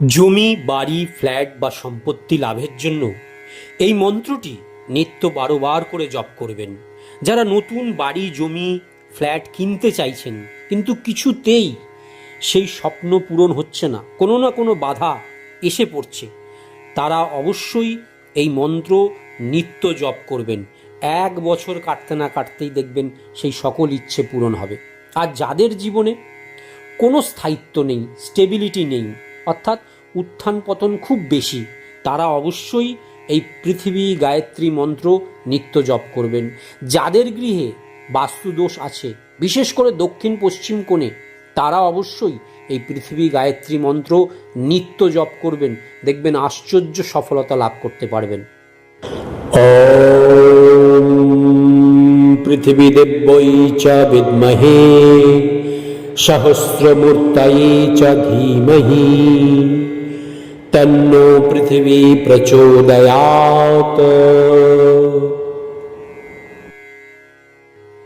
জমি, বাড়ি, ফ্ল্যাট বা সম্পত্তি লাভের জন্য এই মন্ত্রটি নিত্য বারোবার করে জপ করবেন। যারা নতুন বাড়ি, জমি, ফ্ল্যাট কিনতে চাইছেন, কিন্তু কিছুতেই সেই স্বপ্ন পূরণ হচ্ছে না, কোনো না কোনো বাধা এসে পড়ছে, তারা অবশ্যই এই মন্ত্র নিত্য জপ করবেন। এক বছর কাটতে না কাটতেই দেখবেন সেই সকল ইচ্ছে পূরণ হবে। আর যাদের জীবনে কোনো স্থায়িত্ব নেই, স্টেবিলিটি নেই অর্থাৎ উত্থান পতন খুব বেশি। তারা অবশ্যই এই পৃথিবী গায়ত্রী মন্ত্র নিত্য জপ করবেন। যাদের গৃহে বাস্তুদোষ আছে, বিশেষ করে দক্ষিণ পশ্চিম কোণে, তারা অবশ্যই এই পৃথিবী গায়ত্রী মন্ত্র নিত্য জপ করবেন। দেখবেন আশ্চর্য সফলতা লাভ করতে পারবেন। পৃথিবী দেব্যই চা বিদমহে। सहस्रमूर्तये च धीमहि तन्नो पृथिवी प्रचोदयात्